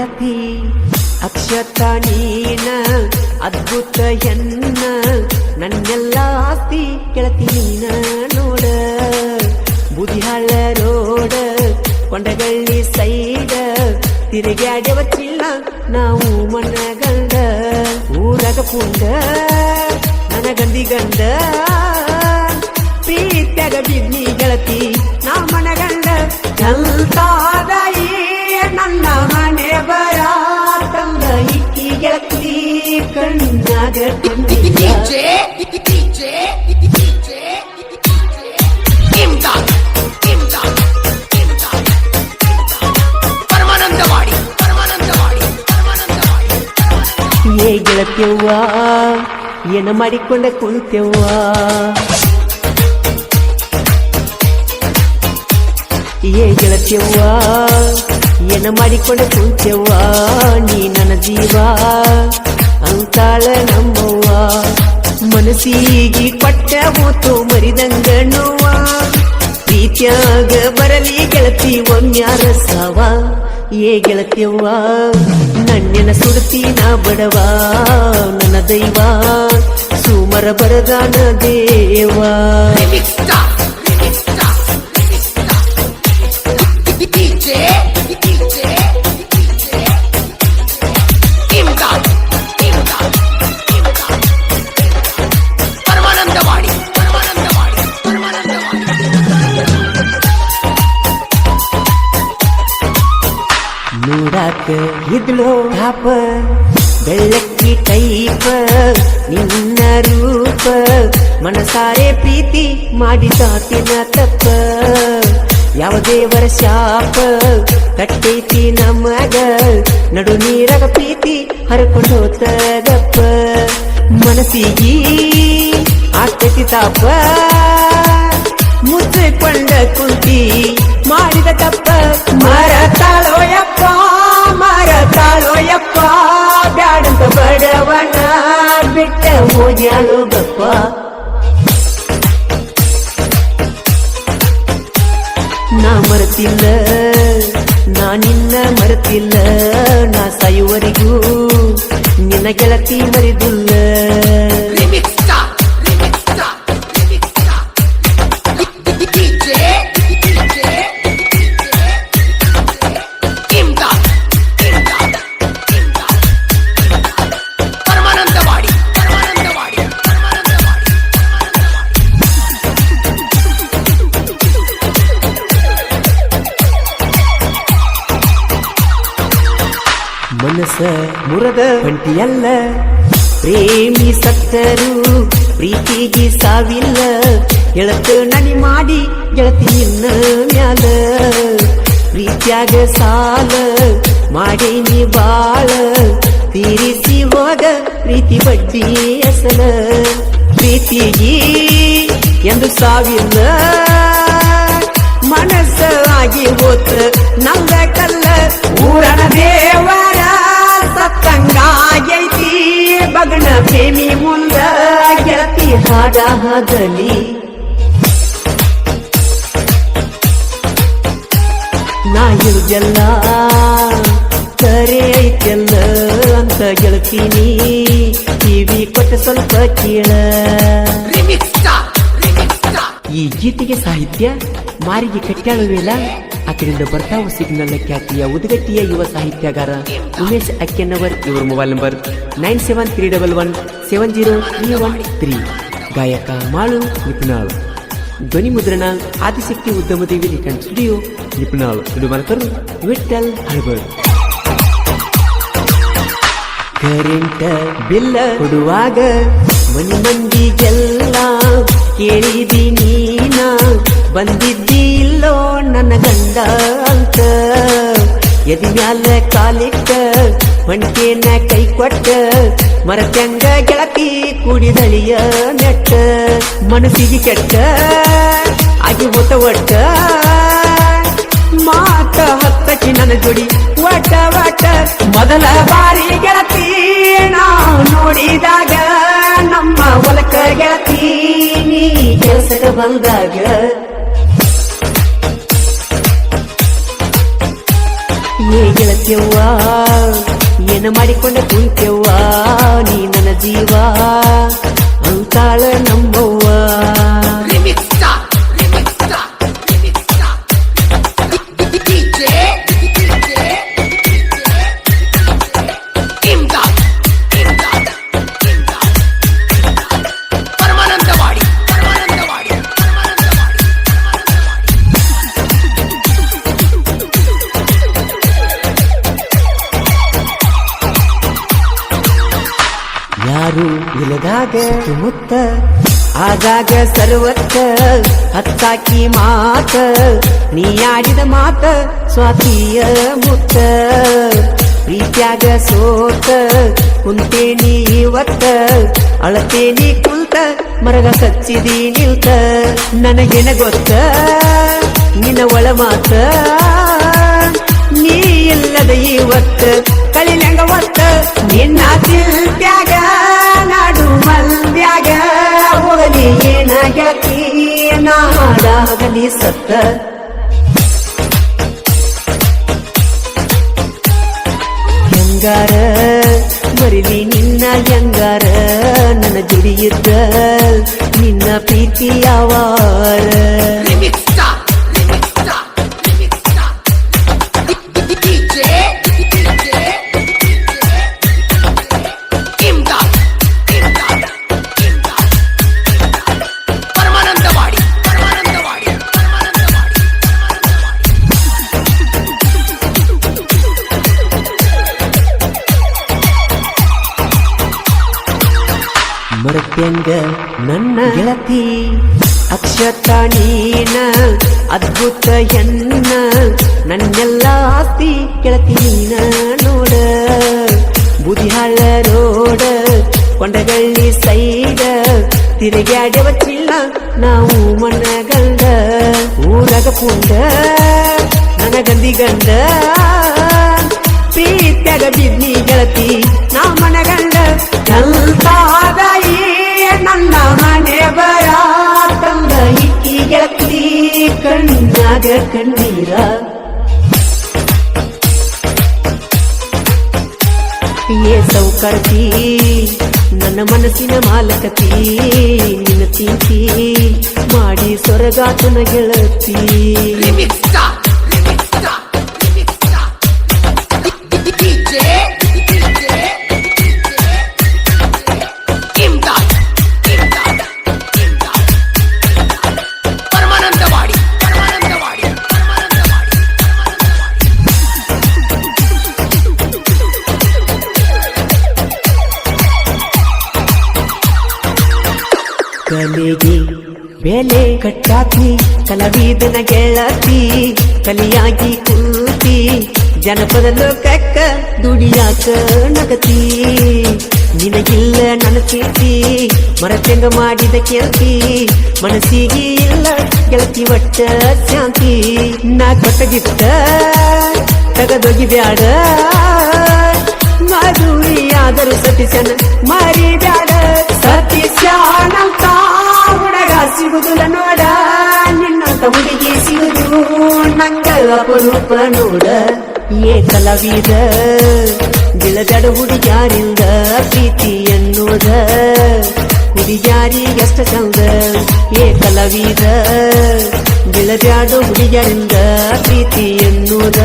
ಗೆಳತಿ ಅಕ್ಷತ ನೀನ, ಅದ್ಭುತ ಎನ್ನ, ನನ್ನೆಲ್ಲ ಆಸ್ತಿ ಗೆಳತಿ ನೀನ ನೋಡ. ಬುದಿಹಾಳ ರೋಡ, ಕೊಂಡಗಳ್ಳಿ ಸೈಡ ತಿರುಗಾಡ್ಯವ ಚಿಲ್ಲ ನಾವು ಮನಗಂಡ. ಊರಾಗ ಪುಂಡ, ನನಗಂದಿ ಗಂಡ. ಪ್ರೀತ್ಯಾಗ ಬಿದ್ನಿ ಗೆಳತಿ, ನಾ ಮನಗಂಡ. ಕಲ್ತಾದಾಯಿ ಕಣ್ಣಾಗ ಕೊಂಡಿದ್ದ DJ, DJ, DJ, Imdad, Imdad, Imdad. Paramanandawadi Paramanandawadi Paramanandawadi ಏ ಗೆಳತ್ಯವ್ವ ಏನ ಮಾಡಿಕೊಂಡ ಕುಳಿತೆವ್ವ ಏ ಗೆಳತ್ಯವ್ವ ಏನ ಮಾಡಿಕೊಂಡ ಕುಳಿತೆವ್ವ ನೀ ನನ್ನ ಜೀವ ಅಂತಾಳ ನಮ್ಮವ್ವ. ಮನಸ್ಸಿಗೆ ಪಟ್ಟ ಹೋತು ಮರಿದಂಗ ನೋವ ಪ್ರೀತ್ಯಾಗ ಬರಲಿ ಗೆಳತಿ ಒಮ್ಮ್ಯಾರ ಸಾವ. ಏ ಗೆಳತಿಯವ್ವ ನನ್ನೆನ ಸುಡ್ತಿ ನಾ ಬಡವ. ನನ್ನ ದೈವ ಸುಮರ ಬರದಾನ ದೇವ. DJ, DJ. ಇದ್ಲೋ ತಾಪ ಬೆಳ್ಳಕ್ಕಿ ಟೈಪ, ನಿನ್ನ ರೂಪ. ಮನಸಾರೆ ಪ್ರೀತಿ ಮಾಡಿದಾತಿನ ತಪ್ಪ. ಯಾವ ದೇವರ ಶಾಪ, ಕಟ್ಟೈತಿ ನಮಗ ನಡು ನೀರಗ ಪ್ರೀತಿ ಹರ್ಕೊಂಡು ಹೋತಗಪ್ಪ ಮನಸ್ಸಿಗೆ ಆಗ್ತೈತಿ ತಾಪ. ಮುಚ್ಚಿಕೊಂಡ ಕುಂತಿ ಮಾಡಿದ ತಪ್ಪ. ಮರತಾಳೋ ಹೋಗ್ಯಾಳು ಗಪ್ಪ. ನಾ ಮರೆತಿಲ್ಲ ನಾ ನಿನ್ನ ಮರೆತಿಲ್ಲ ನಾ ಸಾಯುವರಿಗೂ ನಿನ್ನ ಗೆಳತಿ ಮರಿದಿಲ್ಲ. ಮನಸ್ಸ ಮುರದ ಬಂಟಿಯಲ್ಲ ಪ್ರೇಮಿ ಸತ್ತರು ಪ್ರೀತಿಗೆ ಸಾವಿಲ್ಲ ಗೆಳತು ನನಿ ಮಾಡಿ ಗೆಳತಿ ನಿನ್ನ ಮ್ಯಾಲ ಪ್ರೀತ್ಯಾಗ ಸಾಲ ಮಾಡಿ ನೀ ಬಾಳ ತೀರಿಸಿ ಹೋಗ ಪ್ರೀತಿ ಬಡ್ಡಿ ಅಸಲ ಪ್ರೀತಿಗೆ ಎಂದು ಸಾವಿಲ್ಲ ಮನಸ್ಸ ಆಗಿ ಹೋತ ನಂದ ಕಲ್ಲ ಊರನ ದೇವರ ಬಗಣ ಪ್ರೇಮಿ ಮುಂದ ಗೆಳತಿ ಹಾಡ ಹಾಡಲಿ. ನಾ ಇರುದೆಲ್ಲ ಕರೆ ಐತೆಲ್ಲ ಅಂತ ಗೆಳತೀನಿ. ಟಿವಿ ಕೊಟ್ಟ ಸ್ವಲ್ಪ ಕೇಳ. ಈ ಗೀತೆಗೆ ಸಾಹಿತ್ಯ ಮಾರಿಗೆ ಕಟ್ಟಾಳುವೇಲ ಆ ಕಡೆಯಿಂದ ಬರ್ತಾವ ಸಿಗ್ನಲ್ ಖ್ಯಾತಿಯ ಉದಗಟ್ಟಿಯ ಯುವ ಸಾಹಿತ್ಯಗಾರ ಉಮೇಶ್ ಅಕ್ಕೆನ್ನವರ್ ಇವರ mobile number nine seven three double one seven zero three one three. ಗಾಯಕ ಮಾಳು ನಿಪುಣಾಳು ಧ್ವನಿ ಮುದ್ರಣ ಆದಿಶಕ್ತಿ ಉದ್ಯಮದೇವಿ ರಿಟರ್ನ್ ಸ್ಟುಡಿಯೋ ನಿಪುಣಾಳು ನುಡುಮಲಕರು ವಿಠಲ್ ಹಳಬಳು ಕರೆಂಟ ಬಿಲ್ಲ ಕೊಡುವಾಗ ಮನಿ ಮಂದಿಗೆಲ್ಲ ಕೇಳಿದಿ ನೀನ? ಬಂದಿದ್ದಿ ಇಲ್ಲೋ ನನ್ನ ಗಂಡ ಅಂತ. ಎದಿ ಮ್ಯಾಲ ಕಾಲಿಟ್ಟ ಹೊಂಟೇನ ಕೈ ಕೊಟ್ಟ ಮರತ್ಯಂಗ ಗೆಳತಿ ಕುಡಿದಳಿಯ ನೆಟ್ಟ. ಮನಸ್ಸಿಗೆ ಕೆಟ್ಟ, ಆಗಿ ಹೋತ ಒಟ್ಟ. ಮಾತ ಹತ್ತಕ್ಕೆ ನನ್ನ ಜೋಡಿ ವಟ ವಟ ಮೊದಲ ಬಾರಿ ಗೆಳತಿ, ನಾ ನೋಡಿದಾಗ ನಮ್ಮ ಹೊಲಕ ಗೆಳತಿ ನೀ ಕೆಲಸದ ಬಂದಾಗ. ಏ ಗೆಳತಿಯವ್ವ ಏನ ಮಾಡಿಕೊಂಡ ಕುಂತ್ಯವ್ವ ನೀ ನನ್ನ ಜೀವ ಅಂತಾಳ ನಮ್ಮವ್ವ. ಇಲ್ಲದಾಗ ಮುತ್ತ ಆಗಾಗ ಸರ್ವತ್ತ ಹತ್ತಾಕಿ ಮಾತ, ನೀ ಆಡಿದ ಮಾತ ಸ್ವಾತಿಯ ಮುತ್ತ. ಪ್ರೀತ್ಯಾಗ ಸೋತ ಕುಂತೇನಿ ಇವತ್ತ ಅಳತೇನಿ ಕುಂತ, ಮರಗ ಕಚ್ಚಿದಿ ನಿಲ್ತ. ನನಗೆನ ಗೊತ್ತ, ನಿನ್ನ ಒಳ ಮಾತ, ನೀ ಇಲ್ಲದ ಇವತ್ತ. ನಾಡಾಗಲಿ ಸತ್ತ. ಹೆಂಗಾರ? ಮರಿಲಿ ನಿನ್ನ ಹೆಂಗಾರ? ನನ್ನ ಜುಡಿಯಿದ್ದ ನಿನ್ನ ಪ್ರೀತಿ ಯಾವಾರ? ಮರತ್ಯಂಗ ನನ್ನ ಗೆಳತಿ? ಅಕ್ಷತ ನೀನ, ಅದ್ಭುತ ಎನ್ನ ನನ್ನೆಲ್ಲ ಆಸ್ತಿ ಗೆಳತಿ ನೀನ ನೋಡ. ಬುದಿಹಾಳ ರೋಡ, ಕೊಂಡಗಳ್ಳಿ ಸೈಡ ತಿರುಗಾಡ್ಯವ ಚಿಲ್ಲ ನಾವು ಮನಗಂಡ ಊರಗ ಪುಂಡ ನನಗಂದಿ ಗಂಡ. ಪ್ರೀತ್ಯಾಗ ಬಿದ್ನಿ ಗೆಳತಿ, ನಾ ಮನಗಂಡ ಕಲ್ತಾದಾಯಿ ಕಣ್ಣಾಗ ಕಣ್ಣೀರ ಏ ಸೌಕರ್ತಿ ನನ್ನ ಮನಸ್ಸಿನ ಮಾಲಕತಿ ನಿನ್ನ ತಿಂತಿ ಮಾಡಿ ಸೊರಗಾತನ ಗೆಳತಿ. ಕಲೆಗೆ ಬೆಲೆ ಕಟ್ಟಾತಿ ಕಲಾವಿದನ ಗೆಳತಿ, ಕಲಿಯಾಗಿ ಕೂತಿ, ಜನಪದ ಲೋಕಕ್ಕ ದುಡಿಯಾಕ ನಗತಿ. ನಿನಗಿಲ್ಲ ನನ್ನ ಕೀರ್ತಿ ಮರತೆಂಗ ಮಾಡಿದ ಕೇಳ್ತಿ ಮನಸ್ಸಿಗೆ ಇಲ್ಲ ಗೆಳತಿ ಒಟ್ಟ ಶಾಂತಿ. ನಾ ಕೊಟ್ಟಗಿತ್ತ ತಗದೊಗಿ ಬ್ಯಾಡ. ಮದುವೆಯಾದರೂ ಸತೀಶನ ಮಾರಿ ಬ್ಯಾಡ ಹುಡುಗ ಸಿಗುದಿಲ್ಲ ನೋಡ, ನಿನ್ನಂತ ಹುಡುಗಿ ಸಿಗುದು. ನಂಗ ಅಪರೂಪ ನೋಡ ಏ ಕಲಾವಿದ ಬಿಳದಡ ಹುಡುಗ್ಯಾರಿಂದ ಪ್ರೀತಿ ಎನ್ನುವುದ ಹುಡುಗ್ಯಾರಿಗೆಷ್ಟ ಚಂದ ಏ ಕಲಾವಿದ ಬಿಳದ್ಯಾಡು ಹುಡುಗ್ಯಾರಿಂದ ಪ್ರೀತಿ ಎನ್ನುವುದ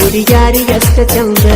ಹುಡುಗ್ಯಾರಿಗೆಷ್ಟ ಚಂದ.